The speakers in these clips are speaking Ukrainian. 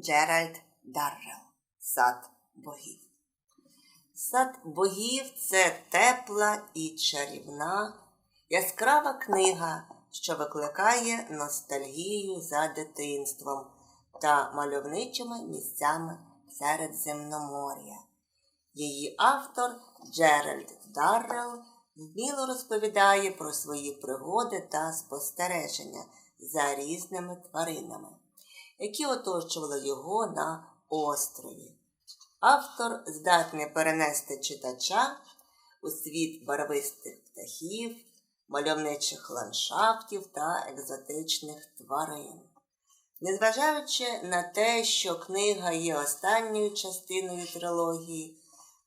Джеральд Даррел Сад богів. Сад богів це тепла і чарівна, яскрава книга, що викликає ностальгію за дитинством та мальовничими місцями Середземномор'я. Її автор Джеральд Даррел вміло розповідає про свої пригоди та спостереження за різними тваринами які оточували його на острові. Автор здатний перенести читача у світ барвистих птахів, мальовничих ландшафтів та екзотичних тварин. Незважаючи на те, що книга є останньою частиною трилогії,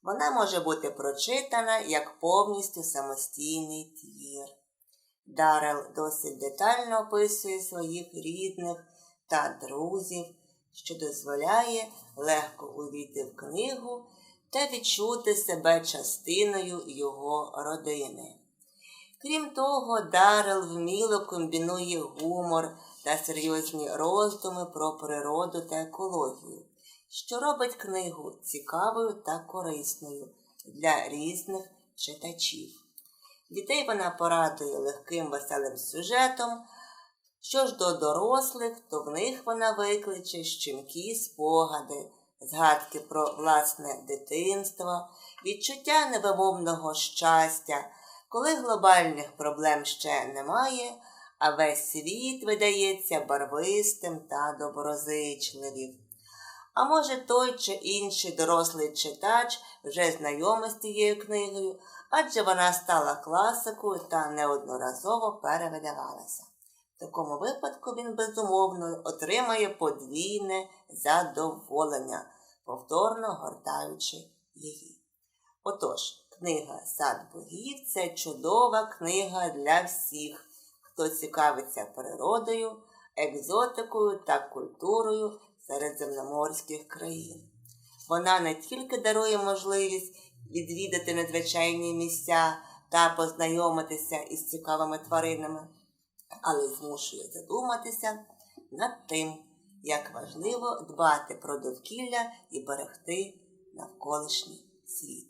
вона може бути прочитана як повністю самостійний твір. Дарел досить детально описує своїх рідних та друзів, що дозволяє легко увійти в книгу та відчути себе частиною його родини. Крім того, Дарел вміло комбінує гумор та серйозні роздуми про природу та екологію, що робить книгу цікавою та корисною для різних читачів. Дітей вона порадує легким веселим сюжетом. Що ж до дорослих, то в них вона викличе щемкі спогади, згадки про власне дитинство, відчуття невимовного щастя, коли глобальних проблем ще немає, а весь світ видається барвистим та доброзичливим. А може, той чи інший дорослий читач вже знайомий з цією книгою, адже вона стала класикою та неодноразово перевидавалася. В такому випадку він безумовно отримає подвійне задоволення, повторно гортаючи її. Отож, книга Сад богів це чудова книга для всіх, хто цікавиться природою, екзотикою та культурою середземноморських країн. Вона не тільки дарує можливість відвідати надзвичайні місця та познайомитися із цікавими тваринами але змушує задуматися над тим, як важливо дбати про довкілля і берегти навколишній світ.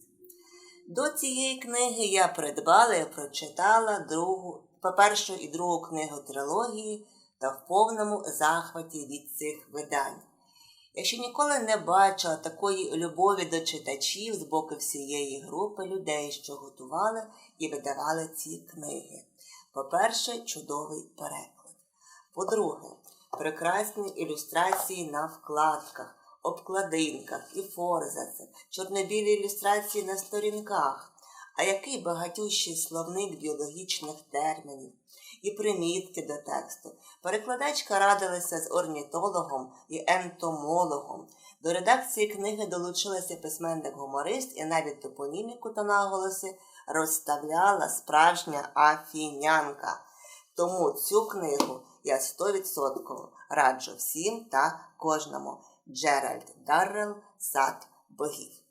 До цієї книги я придбала і прочитала другу, першу і другу книгу трилогії та в повному захваті від цих видань. Я ще ніколи не бачила такої любові до читачів з боку всієї групи людей, що готували і видавали ці книги. По-перше, чудовий переклад. По-друге, прекрасні ілюстрації на вкладках, обкладинках і форзацах, чорнобілі ілюстрації на сторінках, а який багатющий словник біологічних термінів і примітки до тексту. Перекладачка радилася з орнітологом і ентомологом. До редакції книги долучилася письменник-гуморист і навіть топоніміку та наголоси розставляла справжня афінянка. Тому цю книгу я 100% раджу всім та кожному. Джеральд Даррел Сад богів.